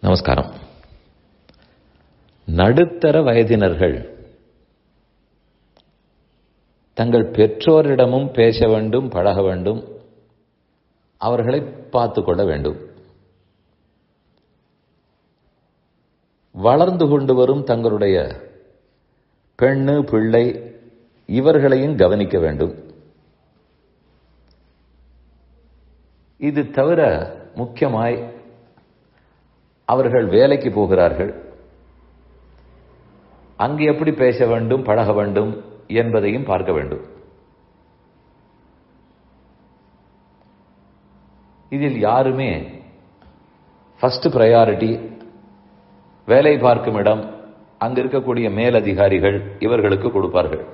நமஸ்காரம். நடுத்தர வயதினர்கள் தங்கள் பெற்றோரிடமும் பேச வேண்டும் பழக வேண்டும் அவர்களை பார்த்து கொள்ள வேண்டும். வளர்ந்து கொண்டு வரும் தங்களுடைய பெண்ணு பிள்ளை இவர்களையும் கவனிக்க வேண்டும். இது தவிர முக்கியமாய் அவர்கள் வேலைக்கு போகிறார்கள். அங்கு எப்படி பேச வேண்டும் பழக வேண்டும் என்பதையும் பார்க்க வேண்டும். இதில் யாருமே ஃபர்ஸ்ட் ப்ரையாரிட்டி வேலை பார்க்கும் இடம் அங்க இருக்கக்கூடிய மேலதிகாரிகள் இவர்களுக்கு கொடுப்பார்கள்.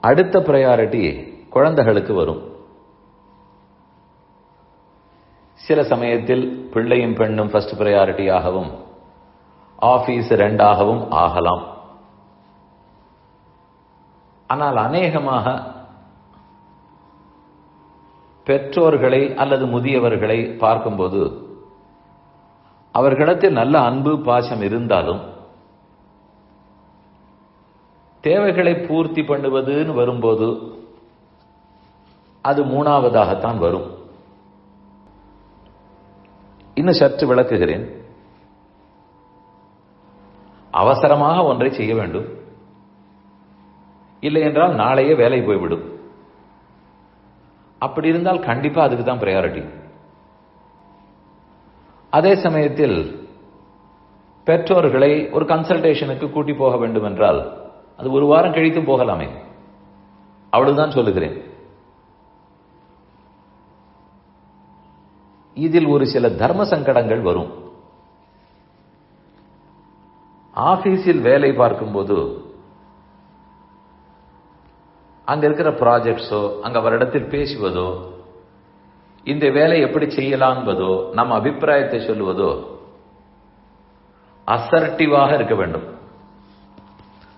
அடுத்த ப்ரையாரிட்டி குழந்தைகளுக்கு வரும். சில சமயத்தில் பிள்ளையும் பெண்ணும் ஃபர்ஸ்ட் ப்ரையாரிட்டியாகவும் ஆஃபீஸ் ரெண்டாகவும் ஆகலாம். ஆனால் அநேகமாக பெற்றோர்களை அல்லது முதியவர்களை பார்க்கும்போது அவர்களிடத்தில் நல்ல அன்பு பாசம் இருந்தாலும் தேவைகளை பூர்த்தி பண்ணுவதுன்னு வரும்போது அது மூணாவதாகத்தான் வரும். இன்னும் சற்று விளக்குகிறேன். அவசரமாக ஒன்றை செய்ய வேண்டும். இல்லை என்றால் நாளையே வேலை போய்விடும். அப்படி இருந்தால் கண்டிப்பா அதுக்கு தான் ப்ரையாரிட்டி அதே சமயத்தில் பெற்றோர்களை ஒரு கன்சல்டேஷனுக்கு கூட்டி போக வேண்டும் என்றால் அது ஒரு வாரம் கழித்தும் போகலாமே. அவ்வளவுதான் சொல்லுகிறேன். இதில் ஒரு சில தர்ம சங்கடங்கள் வரும். ஆபீஸில் வேலை பார்க்கும்போது அங்க இருக்கிற ப்ராஜெக்ட்ஸோ அங்க அவரிடத்தில் பேசுவதோ இந்த வேலை எப்படி செய்யலாம் என்பதோ நம் அபிப்பிராயத்தை சொல்லுவதோ அசர்டிவாக இருக்க வேண்டும்.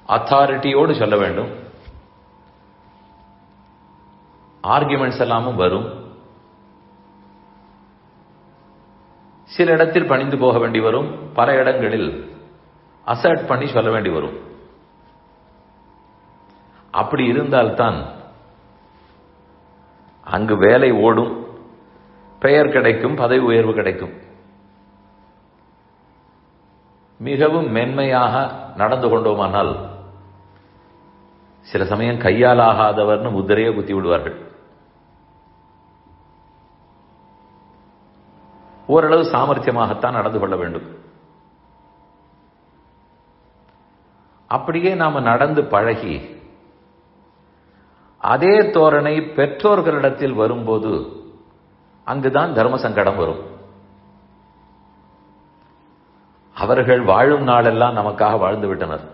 அத்தாரிட்டியோடு சொல்ல வேண்டும். ஆர்குமெண்ட்ஸ் எல்லாமும் வரும். சில இடத்தில் பணிந்து போக வேண்டி வரும் பல இடங்களில் அசர்ட் பண்ணி சொல்ல வேண்டி வரும். அப்படி இருந்தால்தான் அங்கு வேலை ஓடும் பெயர் கிடைக்கும் பதவி உயர்வு கிடைக்கும். மிகவும் மென்மையாக நடந்து கொண்டோமானால் சில சமயம் கையால் ஆகாதவர்னு குத்தி விடுவார்கள். ஓரளவு சாமர்த்தியமாகத்தான் நடந்து கொள்ள வேண்டும். அப்படியே நாம நடந்து பழகி அதே தோரணை பெற்றோர்களிடத்தில் வரும்போது அங்குதான் தர்ம சங்கடம் வரும். அவர்கள் வாழும் நாளெல்லாம் நமக்காக வாழ்ந்து விட்டனர்.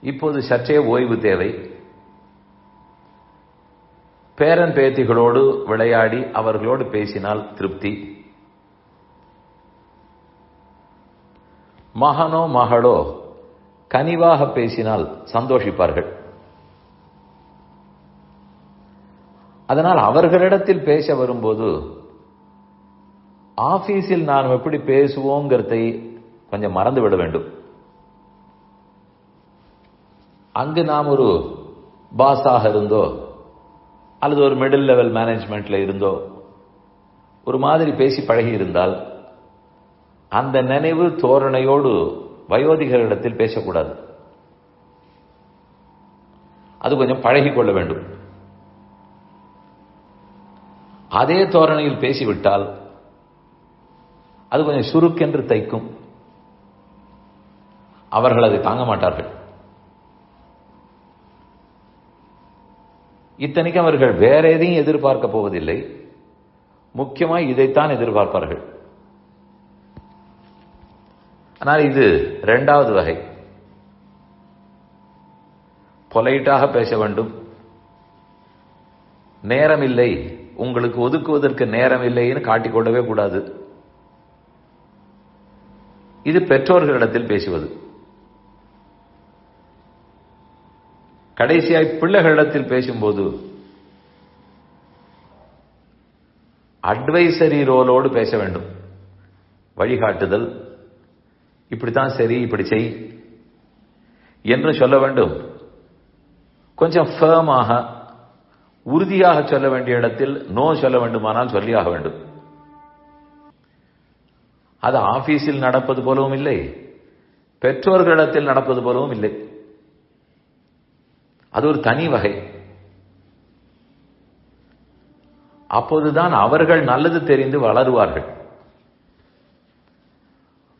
இப்போது சற்றே ஓய்வு தேவை. பேரன் பேத்திகளோடு விளையாடி அவர்களோடு பேசினால் திருப்தி. மகனோ மகளோ கனிவாக பேசினால் சந்தோஷிப்பார்கள். அதனால் அவர்களிடத்தில் பேச வரும்போது ஆபீஸில் நாம் எப்படி பேசுவோங்கிறதை கொஞ்சம் மறந்து விட வேண்டும். அங்கு நாம் ஒரு பாஸாக இருந்தோ அல்லது ஒரு மிடில் லெவல் மேனேஜ்மெண்ட்ல இருந்தோ ஒரு மாதிரி பேசி பழகி இருந்தால் அந்த நினைவு தோரணையோடு வயோதிகரிடத்தில் பேசக்கூடாது. அது கொஞ்சம் பழகி கொள்ள வேண்டும். அதே தோரணையில் பேசிவிட்டால் அது கொஞ்சம் சுருக்கென்று தைக்கும். அவர்கள் அதை தாங்க மாட்டார்கள். இத்தனைக்கும் அவர்கள் வேற எதையும் எதிர்பார்க்க போவதில்லை. முக்கியமாக இதைத்தான் எதிர்பார்ப்பார்கள். ஆனால் இது இரண்டாவது வகை. பொலைட்டாக பேச வேண்டும். நேரம் இல்லை உங்களுக்கு ஒதுக்குவதற்கு நேரம் இல்லைன்னு காட்டிக்கொள்ளவே கூடாது. இது பெற்றோர்களிடத்தில் பேசுவது. கடைசியாய் பிள்ளைகளிடத்தில் பேசும்போது அட்வைசரி ரோலோடு பேச வேண்டும். வழிகாட்டுதல் இப்படித்தான் சரி இப்படி செய் என்று சொல்ல வேண்டும். கொஞ்சம் ஃபேமாக உறுதியாக சொல்ல வேண்டிய இடத்தில் நோ சொல்ல வேண்டுமானால் சொல்லியாக வேண்டும். அது ஆபீஸில் நடப்பது போலவும் இல்லை பெற்றோர்களிடத்தில் நடப்பது போலவும் இல்லை. அது ஒரு தனி வகை. அப்போதுதான் அவர்கள் நல்லது தெரிந்து வளருவார்கள்.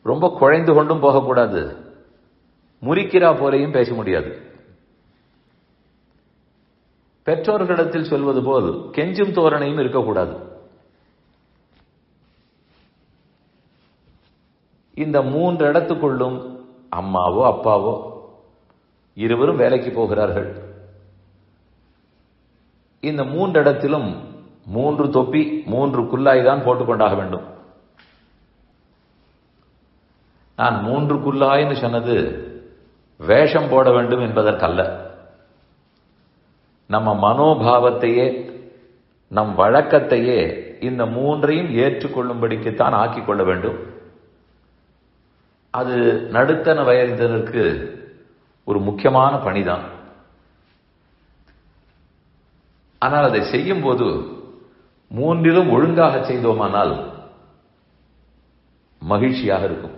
ரொம்ப குழைந்து கொண்டும் போகக்கூடாது. முறிக்கிறா போலையும் பேச முடியாது. பெற்றோர்களிடத்தில் சொல்வது போல் கெஞ்சும் தோரணையும் இருக்கக்கூடாது. இந்த மூன்று இடத்துக்குள்ளும் அம்மாவோ அப்பாவோ இருவரும் வேலைக்கு போகிறார்கள். இந்த மூன்று இடத்திலும் மூன்று தொப்பி மூன்று குல்லாய் தான் போட்டுக்கொண்டாக வேண்டும். நான் மூன்று குல்லாய்னு சொன்னது வேஷம் போட வேண்டும் என்பதற்கல்ல. நம்ம மனோபாவத்தையே நம் வழக்கத்தையே இந்த மூன்றையும் ஏற்றுக்கொள்ளும்படிக்குத்தான் ஆக்கிக் கொள்ள வேண்டும். அது நடுத்தன வயதினருக்கு ஒரு முக்கியமான பணிதான். ஆனால் அதை செய்யும் போது மூன்றிலும் ஒழுங்காக செய்தோமானால் மகிழ்ச்சியாக இருக்கும்.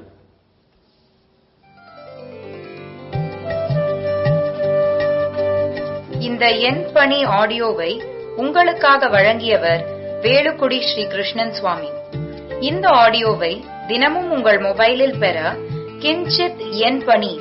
இந்த என் பணி ஆடியோவை உங்களுக்காக வழங்கியவர் வேலுக்குடி ஸ்ரீ கிருஷ்ணன் சுவாமி. இந்த ஆடியோவை தினமும் உங்கள் மொபைலில் பெற கிஞ்சித் என் பணி